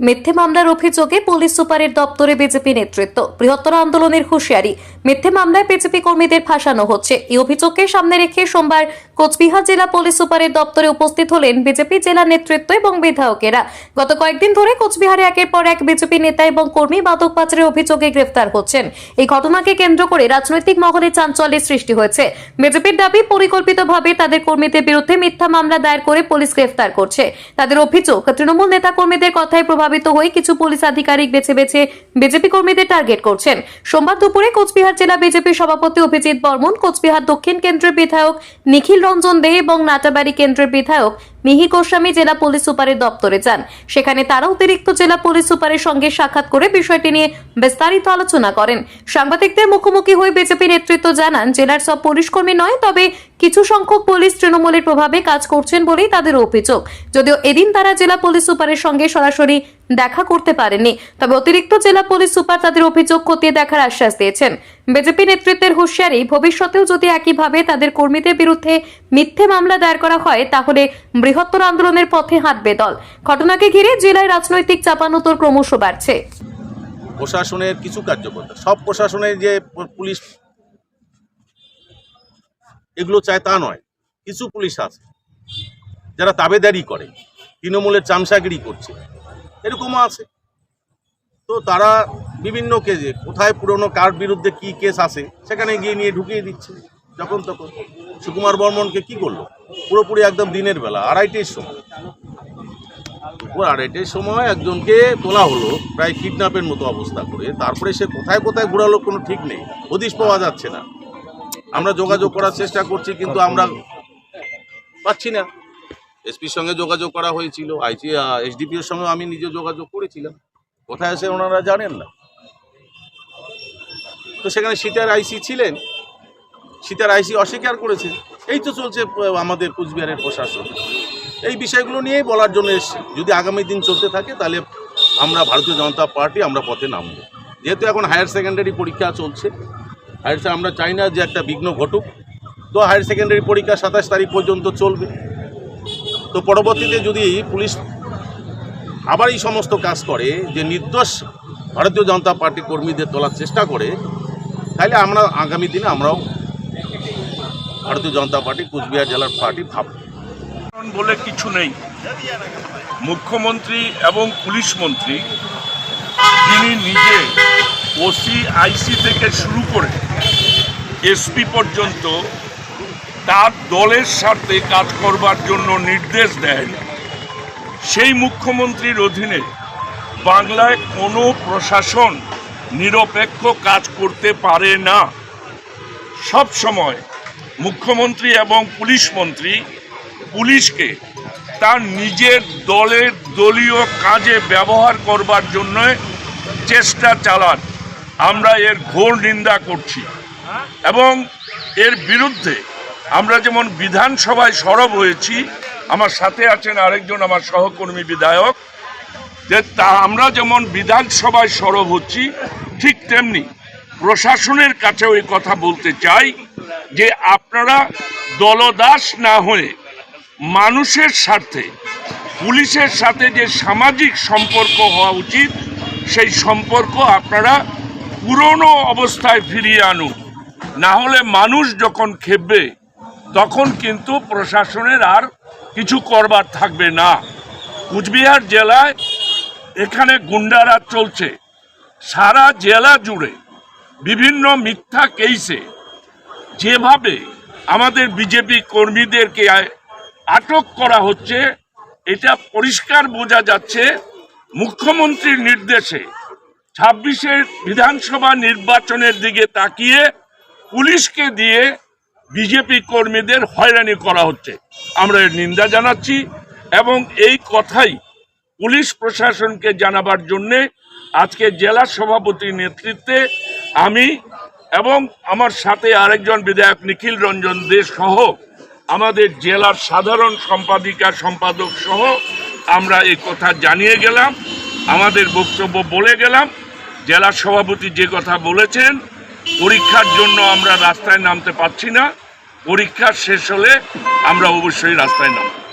মিথ্যে মামলার অভিযোগে পুলিশ সুপারের দপ্তরে বিজেপি নেতৃত্ব। বৃহত্তর আন্দোলনের হুঁশিয়ারি, মিথ্যে মামলায় বিজেপি কর্মীদের ফাঁসানো হচ্ছে। এই অভিযোগকে সামনে রেখে সোমবার কোচবিহার জেলা পুলিশ সুপারের দপ্তরে উপস্থিত হলেন বিজেপি জেলা নেতৃত্ব এবং বিধায়কেরা। গত কয়েকদিন ধরে কোচবিহারে একের পর এক বিজেপি নেতা এবং কর্মী মাদক পাচারের অভিযোগে গ্রেফতার হচ্ছেন। এই ঘটনাকে কেন্দ্র করে রাজনৈতিক মহলে চাঞ্চল্যের সৃষ্টি হয়েছে। বিজেপির দাবি, পরিকল্পিতভাবে তাদের কর্মীদের বিরুদ্ধে মিথ্যা মামলা দায়ের করে পুলিশ গ্রেফতার করছে। তাদের অভিযোগ, তৃণমূল নেতা কর্মীদের কথায় প্রভাবিত হয়ে কিছু পুলিশ আধিকারিক বেছে বেছে বিজেপি কর্মীদের টার্গেট করছেন। সোমবার দুপুরে কোচবিহার জেলা বিজেপি সভাপতি অভিজিৎ বর্মন, কোচবিহার দক্ষিণ কেন্দ্রের বিধায়ক নিখিল রঞ্জন দে এবং নাটাবাড়ি কেন্দ্রের বিধায়ক মিহির গোস্বামী জেলা পুলিশ সুপারের দপ্তরে যান। সেখানে তারা অতিরিক্ত জেলা পুলিশ সুপারের সঙ্গে সাক্ষাৎ করে বিষয়টি নিয়ে বিস্তারিত আলোচনা করেন। সাংবাদিকদের মুখোমুখি হয়ে বিজেপি নেতৃত্ব জানান, জেলার সব পুলিশ কর্মী নয়, তবে কিছু সংখ্যক পুলিশ তৃণমূলের প্রভাবে কাজ করছেন বলেই তাদের অভিযোগ। যদিও এদিন তারা জেলা পুলিশ সুপারের সঙ্গে সরাসরি দেখা করতে পারেননি, তবে অতিরিক্ত জেলা পুলিশ সুপার তাদের অভিযোগ খতিয়ে দেখার আশ্বাস দিয়েছেন। বিজেপি নেতৃত্বের হুঁশিয়ারি ভবিষ্যতেও যদি একইভাবে তাদের কর্মীদের বিরুদ্ধে মিথ্যে মামলা দায়ের করা হয়, তাহলে বৃহত্তর আন্দোলনের পথে হাঁটবে দল। ঘটনাকে ঘিরে জেলায় রাজনৈতিক চাপানোতর ক্রমশ বাড়ছে। প্রশাসনের কিছু কার্যকর্তা, সব প্রশাসনের যে পুলিশ এগুলো চায় তা নয়, কিছু পুলিশ আছে যারা তাবেদারি করে, তৃণমূলের চামচাগিরি করছে, এরকমও আছে। তো তারা বিভিন্ন কেজে, কোথায় পুরনো কার বিরুদ্ধে কি কেস আছে, সেখানে গিয়ে নিয়ে ঢুকিয়ে দিচ্ছে। যখন তখন সুকুমার বর্মনকে কি করল? পুরোপুরি একদম দিনের বেলা, আড়াইটের সময়। দুপুর আড়াইটের সময় একজনকে তোলা হলো, প্রায় কিডন্যাপের মতো অবস্থা করে। তারপরে সে কোথায় কোথায় ঘোরালো কোনো ঠিক নেই। হদিশ পাওয়া যাচ্ছে না। আমরা যোগাযোগ করার চেষ্টা করছি, কিন্তু আমরা পাচ্ছি না। এসপির সঙ্গে যোগাযোগ করা হয়েছিল আইসি এসডিপিওর সঙ্গে আমি নিজে যোগাযোগ করেছিলাম। কোথায় এসে ওনারা জানেন না। তো সেখানে সীতার আইসি ছিলেন। সীতার আইসি অস্বীকার করেছে। এই তো চলছে আমাদের কুচবিহারের প্রশাসন। এই বিষয়গুলো নিয়েই বলার জন্য এসেছি। যদি আগামী দিন চলতে থাকে, তাহলে আমরা ভারতীয় জনতা পার্টি, আমরা পথে নামবো। যেহেতু এখন হায়ার সেকেন্ডারি পরীক্ষা চলছে, হায়ার আমরা চাই না যে একটা বিঘ্ন ঘটুক। তো হায়ার সেকেন্ডারি পরীক্ষা সাতাশ তারিখ পর্যন্ত চলবে। তো পরবর্তীতে যদি পুলিশ আবার এই সমস্ত কাজ করে, যে নির্দোষ ভারতীয় জনতা পার্টি কর্মীদের তোলার চেষ্টা করে, তাহলে আমরা আগামী দিনে আমরাও ভারতীয় জনতা পার্টি, কুচবিহার জেলার পার্টি কারণ বলে কিছু নেই। মুখ্যমন্ত্রী এবং পুলিশ মন্ত্রী, তিনি নিজে ওসি আইসি থেকে শুরু করে এসপি পর্যন্ত তার দলের সাথে কাজ করবার জন্য নির্দেশ দেন। সেই মুখ্যমন্ত্রীর অধীনে বাংলায় কোনো প্রশাসন নিরপেক্ষ কাজ করতে পারে না। সব সময় মুখ্যমন্ত্রী এবং পুলিশ মন্ত্রী পুলিশকে তার নিজের দলের দলীয় কাজে ব্যবহার করবার জন্য চেষ্টা চালান। আমরা এর ঘোর নিন্দা করছি এবং এর বিরুদ্ধে আমরা যেমন বিধানসভায় সরব হয়েছি, আমার সাথে আছেন আরেকজন আমার সহকর্মী বিধায়ক, যে তা আমরা যেমন বিধানসভায় সরব হচ্ছি, ঠিক তেমনি প্রশাসনের কাছেও এই কথা বলতে চাই। যে আপনারা দলদাস না হয়ে মানুষের স্বার্থে, পুলিশের সাথে যে সামাজিক সম্পর্ক হওয়া উচিত, সেই সম্পর্ক আপনারা পুরনো অবস্থায় ফিরিয়ে আনুন। না হলে মানুষ যখন খেপবে, তখন কিন্তু প্রশাসনের আর কিছু করবার থাকবে না। কুচবিহার জেলায় এখানে গুন্ডারাজ চলছে। সারা জেলা জুড়ে বিভিন্ন মিথ্যা কেসে যেভাবে আমাদের বিজেপি কর্মীদেরকে আটক করা হচ্ছে, এটা পরিষ্কার বোঝা যাচ্ছে মুখ্যমন্ত্রীর নির্দেশে। ছাব্বিশের বিধানসভা নির্বাচনের দিকে তাকিয়ে পুলিশকে দিয়ে বিজেপি কর্মীদের হয়রানি করা হচ্ছে। আমরা এর নিন্দা জানাচ্ছি এবং এই কথাই পুলিশ প্রশাসনকে জানাবার জন্যে আজকে জেলা সভাপতির নেতৃত্বে আমি এবং আমার সাথে আরেকজন বিধায়ক নিখিল রঞ্জন দে সহ আমাদের জেলার সাধারণ সম্পাদিকা, সম্পাদক সহ আমরা এই কথা জানিয়ে গেলাম, আমাদের বক্তব্য বলে গেলাম, জেলা সভাপতি যে কথা বলেছেন, পরীক্ষার জন্য আমরা রাস্তায় নামতে পারছি না, পরীক্ষা শেষ হলে আমরা অবশ্যই রাস্তায় নামব।